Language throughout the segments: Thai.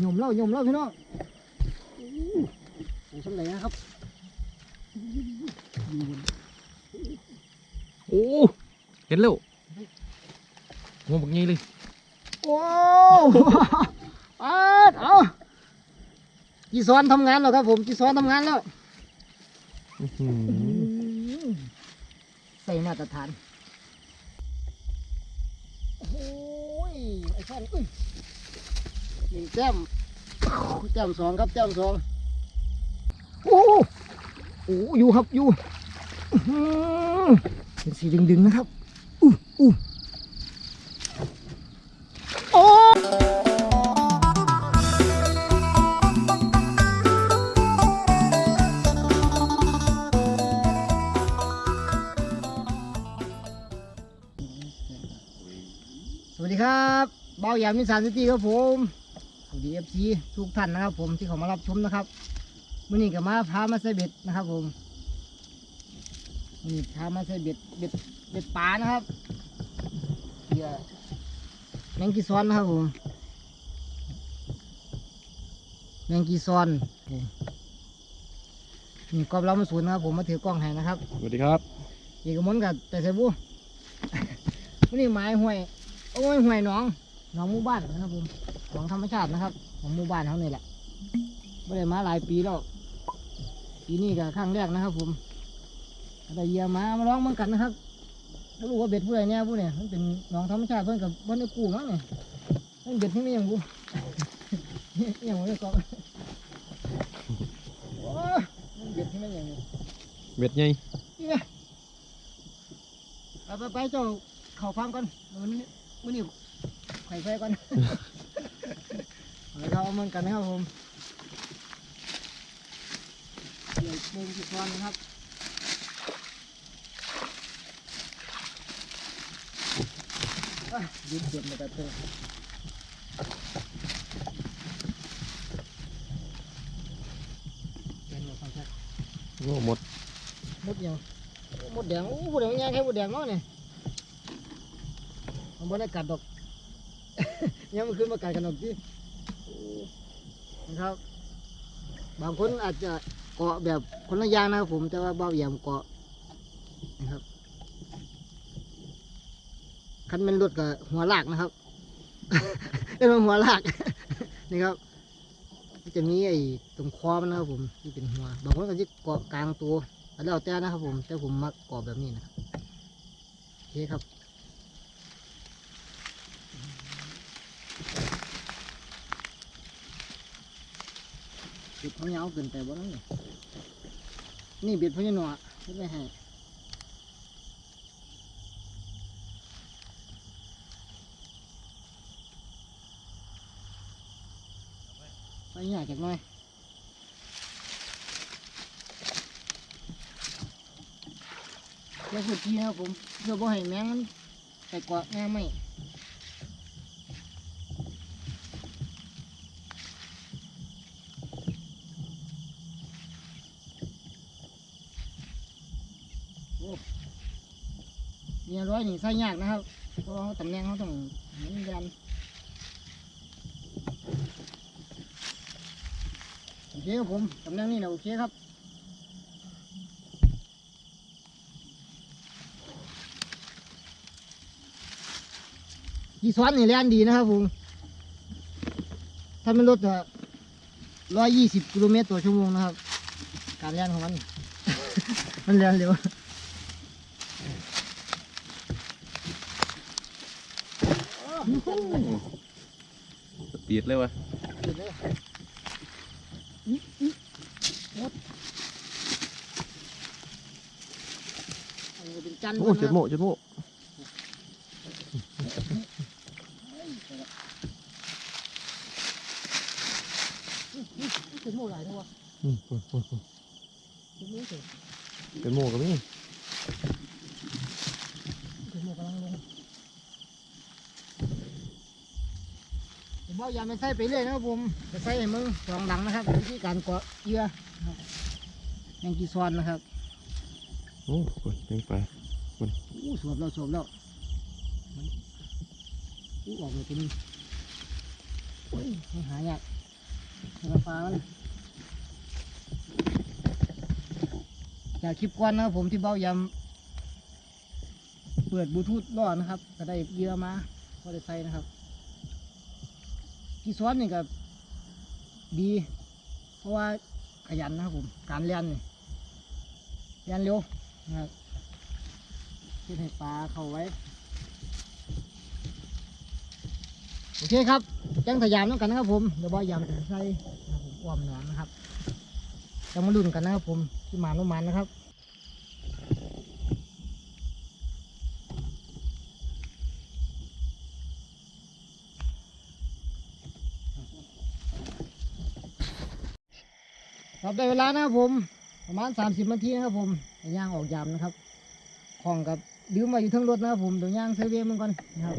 หย่มเล่าหย่มเล่าพี่น้องอู้หูสำเร็จนะครับอยู่บนโอ้เห็นแล้วงวงบักงี้เลยโอ้อาดเอาจีซ้อนทำงานแล้วครับผมจีซ้อนทำงานแล้วอื้อหือใส่มาตรฐานโอ้ยไอ้ฟันอุ้ย หนึ่งแต้มแต้มสองครับแต้มสองโอ้โอ้อยู่ครับอยู่อื้อหือเป็นสีดึงๆนะครับอู้อู้โอ้สวัสดีครับเบาหยามินสานซิตี้ครับผมสวัส ดีเอฟซีทุกท่านนะครับ ผมที่เขามารับชมนะครับมื่อนี้ก็มาพามาใส่เบ็ดนะครับผมมื้อนี่พามาใส่เบ็ดเบ็ดเบ็ดปลานะครับเหยื่อแมงกีซอนนะครับผมแมงกีซอนผมนี่กอบเรามาสูนนะครับ ผมมาถือกล้องให้นะครับสวัสดีครับอีกมนกับแต่ใส่บุวันนี้ไม้ห้วยโอ้ยห้วยหนองหนองหมู่บ้านนะครับผม หนองธรรมชาตินะครับ ของหมู่บ้านเขานี่แหละไม่ได้มาหลายปีแล้วปีนี้ก็ครั้งแรกนะครับ ผมแต่เยียมามาลองเมืองกันนะครับไม่รู้ว่าเบ็ดผู้ใดเนี่ยผู้เนี่ยมันเป็นหนองธรรมชาติเพื่อนกับบ้านในกูมั้งเนี่ยมันเบ็ดที่ไม่ยังบุยังไม่ได้กรอกโอ้ยมันเบ็ดที่ไม่ยังเนี่ยเบ็ดไงนี่ไงไปไปไปเจ้าเข่าฟังก่อนมันนี้มันนี่ไข่ไฟก่อน เอาเราเอามันกันนะครับผมเดี๋ยวเบิ่งที่ก่อนนะครับอะยืนเสียบมาแต่เตัวเป็นหมดความแซ่บโง่หมดมดยังมดแดงโอ้มดแดงยังแค่มดแดงเนาะเนี่ยมันไม่ได้กัดดอกยังมันขึ้นมากัดกันดอกที่นะ ครับ บางคนอาจจะเกาะแบบคนละอย่างนะครับผมแต่ว่าเบาเหยี่ยมเกาะนะครับคันเป็นรถกับหัวลากนะครับเป็นหัวลากนี่ครับจะมีไอ้ตรงคอมันนะครับผมที่เป็นหัวบางคนก็จะเกาะกลางตัวแล้วแต่นะครับผมแต่ผมมักกรอบแบบนี้นะครับโอเคครับ เบ็ดเขาเหงาเกินไปบ่นั่นนี่นี่เบ็ดพญานาคไม่ให้ไปหยาจากหน่อยเดี๋ยวสุดทีนะครับผมเพื่อบ่ให้แมงมันไปเกาะแง่ไม่ นี่ใส่ยากนะครับเพราะว่าตำแหน่งเขาต้องห็นยันโอเคครับผมตำแหน่งนี้นะโอเคครับที่ซ้อนนี่แล่นดีนะครับผมถ้ามันรถร้อยยี่สิบกิโลเมตรต่อชั่วโมงนะครับ การแล่นของมัน มันแล่นเร็ว สปีดเลยวะตีดเป็นจันทร์โอ้จ็ดโมจ็ดโมเป็นโมหลายตัวอืมอืมอืมอืมเป็นโม่เสร็มกับนี่ เป็นโม่กำลังลง เดี๋ยวบอกอย่าไปใส่ไปเรื่อยนะครับผมจะใส่ให้มึงสองหลังนะครับวิธีการเกาะเหยื่อนะครับแมงกีซอนนะครับโอ้โหยังไปอู้สวบแล้วสวบแล้วมันอู้ออกเลยตัวนี้โอ้ยมันหายากราคามันจากคลิปก่อนนะครับผมที่เบ้ายำเปิดบลูทูธรอดนะครับ ก็ได้เหยื่อมาก็ได้ใส่นะครับ ที่ซ้อนนี่ก็ดี เพราะว่าขยันนะครับผม การเรียนนี่เรียนเร็วนะครับเพื่อให้ปลาเข้าไว้ โอเคครับจังพยายามต้องกันนะครับผมเดี๋ยวบอยยำถึงใส่ผมอ้อมหนอนนะครับจะมาลุ้นกันนะครับผมที่หมานุมันนะครับ ครับได้เวลานะครับผม ประมาณ 30นาทีนะครับผมย่างออกยำนะครับของกับดืมมาอยู่ทั้งรถนะครับผมเดี๋ยวย่างเซเว่นมันก่อนนะครับ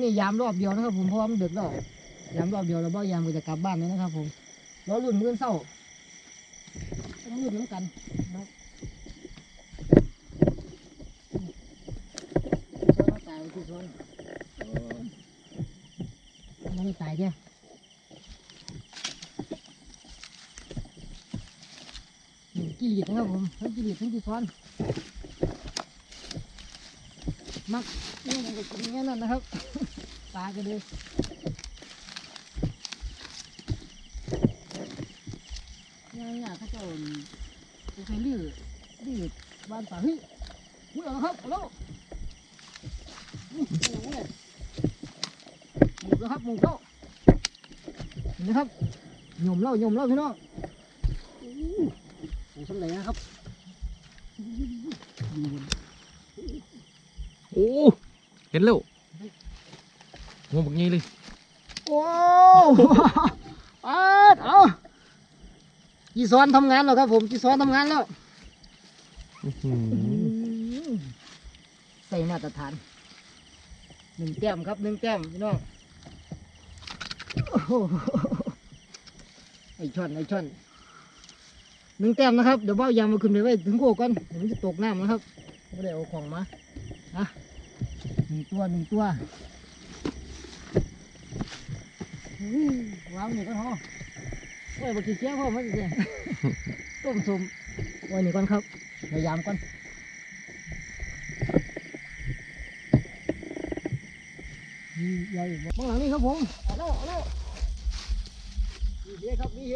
นี่ยามรอบเดียวนะครับผมเพราะว่ามันดึกแล้วยามรอบเดียวแล้วบ่ยามก็จะกลับบ้านเลยนะครับ ผมรอรุ่นมือเศร้าต้องรุ่นเหมือนกันนะครับเอาตายที่สวนมันม่ตายแค่นี่ กิเลสนะครับผมทั้งกิเลสทั้งที่ซ้อน มักนี่มันก็กินอย่างนั้นนะครับ ตากันเลยเนี่ยเนี่ยเขาจะจะใช้ลื้อลื้อบ้านป่าเฮ้ยมุดเอาครับเอาแล้วนี่โอ้โหเนี่ยมุดแล้วครับหมุดแล้วเห็นไหมครับหย่มแล้วหย่มแล้วพี่น้อง โอ้สำเร็จนะครับดูบนโอ้เห็นแล้วหัวบักงี้เลยโอ้ปาดเอาจีซ้อนทำงานแล้วครับผมจีซ้อนทำงานแล้วอื้อหือใส่มาตรฐานหนึ่งแต้มครับหนึ่งแต้มพี่น้องโอ้โหไอช่อนไอช่อน หนึ่งแต้มนะครับเดี๋ยวเบ้ายางมาขึ้นไปไว้ถึงโกก่อนเดี๋ยวมันจะตกน้ำนะครับไม่ได้เอาของมานะหนึ่งตัวหนึ่งตัวอื้อวนี่ก่อนฮะโอ้ยบกี้เกี้ยวพ่อมันจะต้มสมไว้นี่ก่อนครับเดี๋ยวยามก่อนมีใหญ่บ้างหลังนี้ครับผมเอาแล้วเอาแล้วมีเฮครับมีเฮ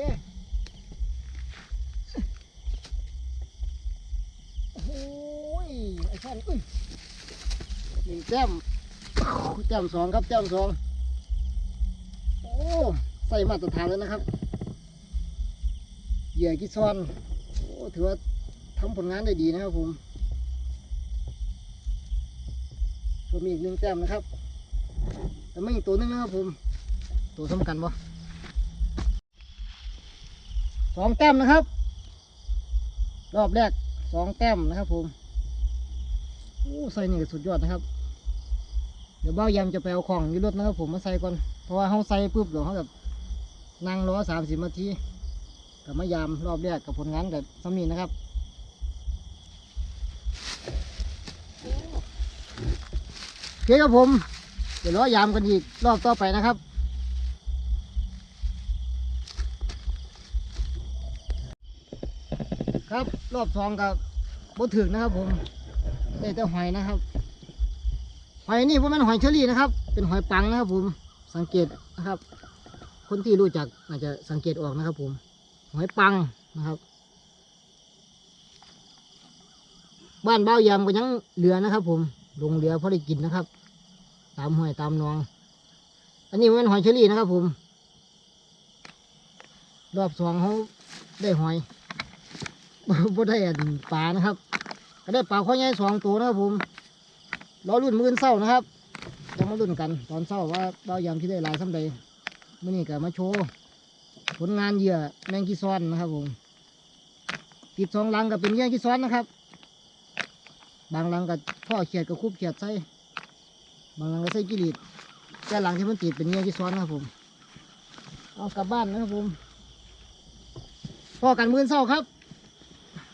โอ้โหยไอ้ ท่านอุ้ยหนึ่งแต้มแต้มสองครับแต้มสองโอ้ใส่มาตรฐานเลยนะครับเหยื่อกิซอนโอ้ถือว่าทำผลงานได้ดีนะครับผมก็มีอีกหนึ่งแต้มนะครับแต่ไม่อีกตัวหนึงนะครับผม ตัวสำคัญบ่สองแต้มนะครับ รอบแรกสองแต้มนะครับผม โอ้ใส่นี่ก็สุดยอดนะครับ เดี๋ยวเบ้ายำจะไปเอาของอยู่รถนะครับ ผมมาใส่ก่อน เพราะว่าเขาใส่ปุ๊บเดี๋ยวเขาแบบนั่งรอสามสิบนาทีกับมายามรอบแรกกับผลงานกับซ้ำนี้นะครับโอเคครับผม เดี๋ยวรอยามกันอีกรอบต่อไปนะครับครับรอบสองกับบถึงนะครับผม ได้แต่หอยนะครับหอยนี่พวกมันหอยเชอรี่นะครับ เป็นหอยปังนะครับผมสังเกตนะครับ คนที่รู้จักอาจจะสังเกตออกนะครับ ผม หอยปังนะครับ บ้านเบ้ายามก็ยังเหลือนะครับ ผมลงเรือพอได้กินนะครับ ตามห้วยตามนอง อันนี้มันหอยเชอรี่นะครับ ผม รอบสองเขาได้หอยบ่ได้อันปลานะครับ ก็ได้ปลาข้อใหญ่สองตัวนะครับผมรอรุ่นมื้ออนเศร้านะครับจะมารุ่นกันตอนเศร้าว่าเบายามที่ได้ลายสำใดมื่อนี้ก็มาโชว์ผลงานเหยื่อแมงกีซ้อนนะครับผมติดสองลังก็เป็นเหยื่อกีซ้อนนะครับ บางลังก็พ่อเขียดกับคุบเขียดใส่บางหลังก็ใส่กิริตแต่หลังที่มันติดเป็นเงี้ยที่ซ้อนนะครับผมเอากลับบ้านนะครับผมพ่อกันมือเศร้าครับ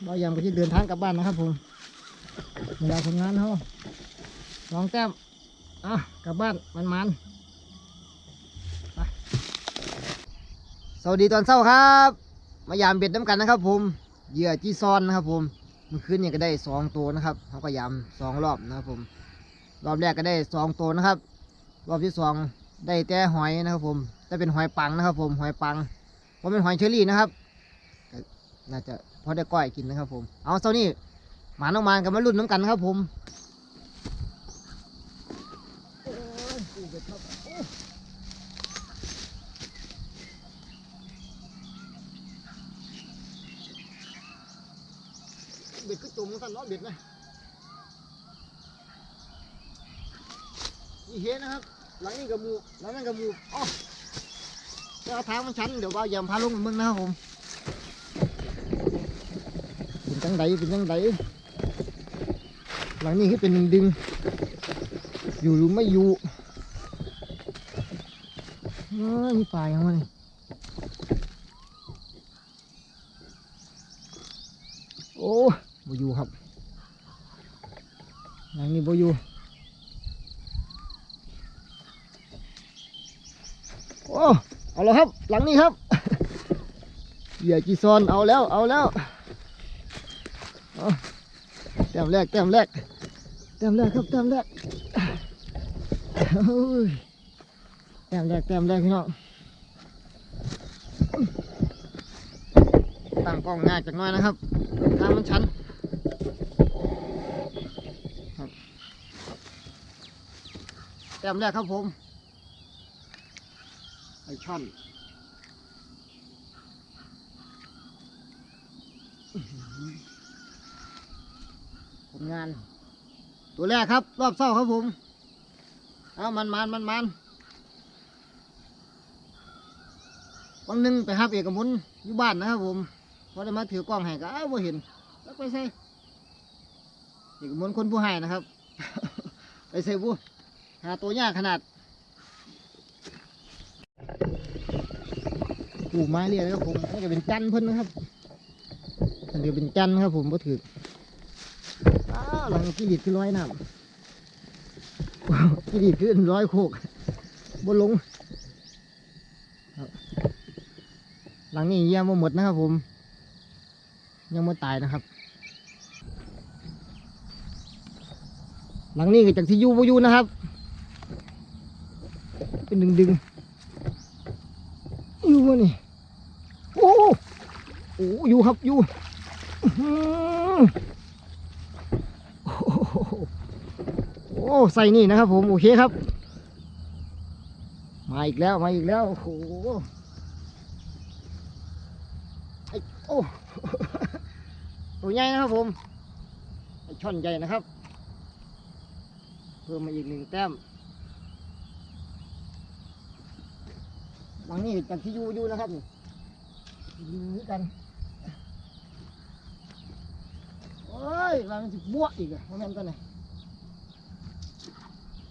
เรายังไปที่เดินทางกลับบ้านนะครับผม เวลาทำงานเขาสองแต้มอะกลับบ้านมันมันสวัสดีตอนเช้าครับ มายามเบ็ดน้ำกันนะครับ ผมเหยื่อจีซอนนะครับผมเมื่อคืนเนี่ยก็ได้สองตัวนะครับเขาก็ยามสองรอบนะครับผมรอบแรกก็ได้สองตัวนะครับ รอบที่สองได้แต่หอยนะครับ ผมแต่เป็นหอยปังนะครับ ผมหอยปังว่าเป็นหอยเชอรี่นะครับน่าจะพอได้ก้อยกินนะครับ ผม เอาเช้านี้ หมาน้องมานกันมาลุ้นน้ำกันครับผมเบ็ดครับก็จมสั่นเนาะเบ็ดนะนี่เห็นนะครับ หลังนี้กับหมูหลังนั้นกับหมูอ๋อจะเอาท้ามันชันเดี๋ยวว่าอย่าพาลงมึงนะครับผมเป็นจังไดเป็นจังได หลังนี้คือเป็นดึงดึง อยู่หรือไม่อยู่อ้ยมีปลาอย่างมันโอ้บอยู่ครับ หลังนี้บอยู่โอ้เอาแล้วครับ หลังนี้ครับเหยื่อจีซอนเอาแล้วเอาแล้วแต้มแรกแต้มแรก ต้มแรกครับแต้มแรกโอ้ยแต้มแรกแต้มแรกพี่น้องตั้งกล้องง่ายจักหน้อยนะครับทางมันชันครับแต้มแรกครับผมไอช่อนอื้อหือผลงาน ตัวแรกครับ รอบเศร้าครับผม เอามันมันมันมันวันหนึ่งไปหับเอกมุนอยู่บ้านนะครับผมพอได้มาถือกล้องให้ก็อ้าวเห็น แล้วไปใส่เอกมุนคนผู้ให้นะครับ ไปใส่บุหาตัวยากขนาดปูไม้เรียนครับผมนี่ก็เป็นจันทร์เพิ่นนะครับอันเดียวเป็นจันทร์ครับผมบ่ถือ หลังกิริดคือร้อยน้ำว้าวกิริดคือร้อยโคกบ่ลงหลังนี้เยี่ยมบ่หมดนะครับผม ยังไม่ตายนะครับ หลังนี้ก็จากที่ยูบ่อยู่นะครับ เป็นดึงดึงยูวะนี่โอ้โหอ้ยู่ครับยูอื้อหือโอ้โหโอ้ใส่นี่นะครับ ผมโอเคครับ มาอีกแล้วมาอีกแล้วโอ้โหไอโอ้ตัวใหญ่นะครับผมไอช่อนใหญ่นะครับ เพิ่มมาอีกหนึ่งแต้มหลังนี้จากที่อยู่อยู่นะครับนี่อยู่กันโอ้ยหลังสิบวกอีกอะเพราะนั่นกันเลย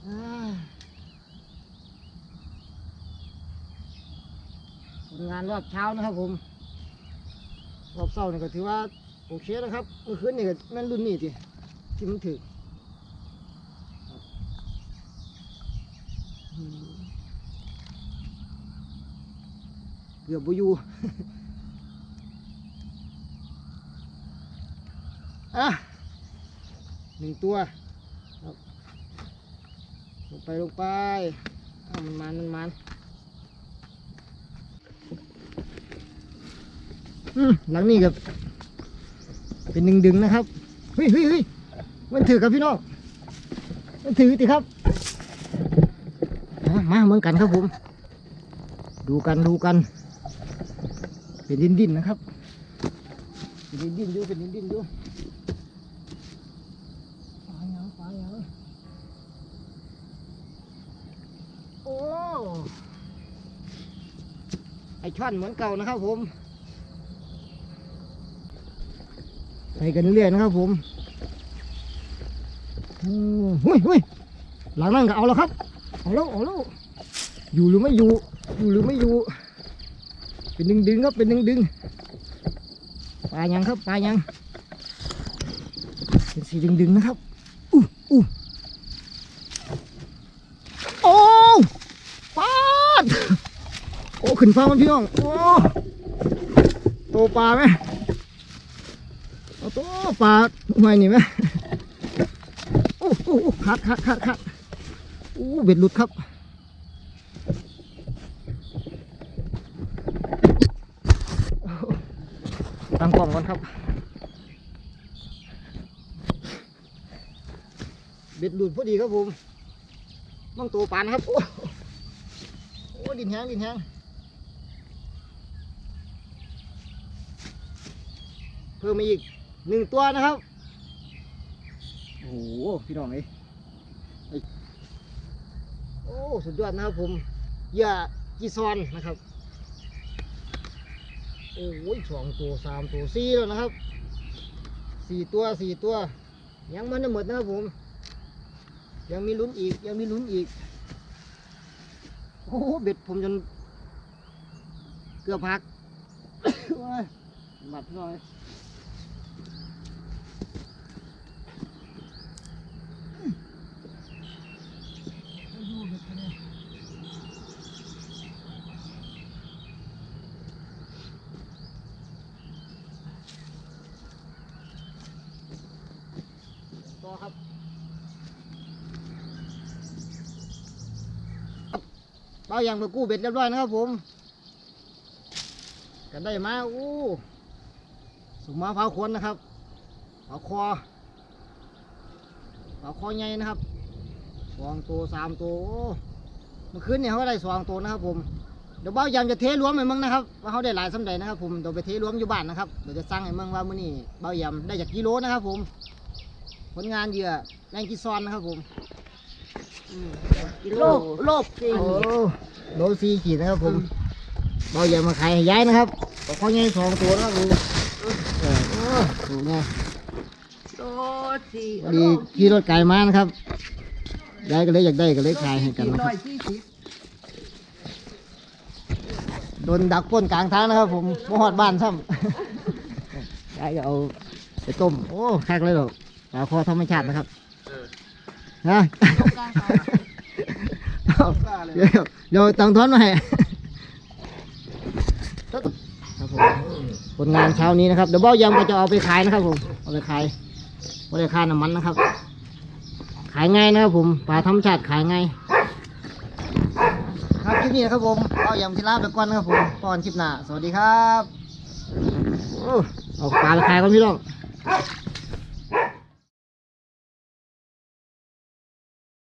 อ่าผล งานรอบเช้านะครับผมรอบเช้านี่ก็ถือว่าโอเคนะครับเมื่อคืนนี่ก็แม่นรุ่นนี้ทีที่มันถือเกือบบุยูอะหนึ่งตัวลงไปลงไป มันมันมันมันอืม หลังนี้กับเป็นหนึ่งดึงนะครับเฮ้ยเฮ้ยเฮ้ยมันถือครับพี่น้องมันถือติครับมาเหมือนกันครับผม ดูกันดูกัน เป็นดินดินนะครับ เป็นดินดินๆอยู่เป็นดินดินๆอยู่ปลาหยังปลาหยังโอ้ไอช่อนเหมือนเก่านะครับผม ไปกันเรื่อยนะครับผมหุ้ยเฮ้ยหลังนั่นก็เอาแล้วครับ เอาแล้วเอาแล้วอยู่หรือไม่อยู่ อยู่หรือไม่อยู่ เป็นดึงดึงครับเป็นดึงดึงปลายังครับปลายัง เป็นสีดึงดึงนะครับอู้อู้โอ้ปาดโอ้ขึ้นฟังมันพี่น้องโอ้โตปลาไหม ปลาหอยนี่ไหมโอ้โอ้โอ้คัดคัดคัดคัดโอ้เบ็ดหลุดครับตั้งกล้องก่อนครับ เบ็ดหลุดพอดีครับผมต้องตัวปานครับ โอ้โอ้ดินแห้งดินแห้งเพิ่มมาอีก หนึ่งตัวนะครับ โอ้โห พี่น้องไอ้โอ้ สุดยอดนะครับผมเหยื่อจีซอนนะครับ โอ้ยสองตัวสามตัวสี่แล้วนะครับ สี่ตัวสี่ตัว ยังมันไม่หมดนะครับผม ยังมีลุ้นอีก ยังมีลุ้นอีก โอ้โหเบ็ดผมจน เกือบหักบัดหน่อยต่อครับ เราอย่างไปกู้เบ็ดเรียบร้อยนะครับผมกันได้มาอู้สุมาเผาขนนะครับเผาคอเผาคอใหญ่นะครับสองตัวสามตัวเมื่อคืนเนี่ยเขาได้สองตัวนะครับ ผมเดี๋ยวเบ้ายามจะเทรวมให้มึงนะครับว่าเขาได้หลายสำใดนะครับ ผมเดี๋ยวไปเทรวมอยู่บ้านนะครับเดี๋ยวจะสั่งให้มึงว่ามื้อนี้เบ้ายามได้จากกิโลนะครับ ผม ผลงานเหยื่อแรงกีซอนนะครับผม โลกโลกจริงโอ้โลซีขีดนะครับผมเราอย่ามาขายให้ย้ายนะครับปลาข้อใหญ่สองตัวนะครับผมเออโอ้ถูกไงโลสี่พอดีขี่รถไก่มานะครับย้ายก็เลยอยากได้ก็เลยขายให้กันนะคร้รัอบยสี่สิบโดนดักปล้นกลางทางนะครับ ผมมาหอดบ้านซ้ำย้ายก็เอาไปต้ม โอ้คักเลยหรอกปลาคอธรรมชาตินะครับ ฮะเดี๋ยวเดี๋ยวตังท้อนมาให้ครับผมผลงานเช้านี้นะครับเดี๋ยวเบ้ายำก็จะเอาไปขายนะครับผมเอาไปขายไม่ได้ค่าน้ำมันนะครับ ขายง่ายนะครับผมปลาธรรมชาติขายง่ายครับคลิปนี้นะครับผมเบ้ายำที่ลาไปก่อนนะครับผมตอนคลิปหน้าสวัสดีครับโอ้เอาปลาไปขายก่อนพี่น้อง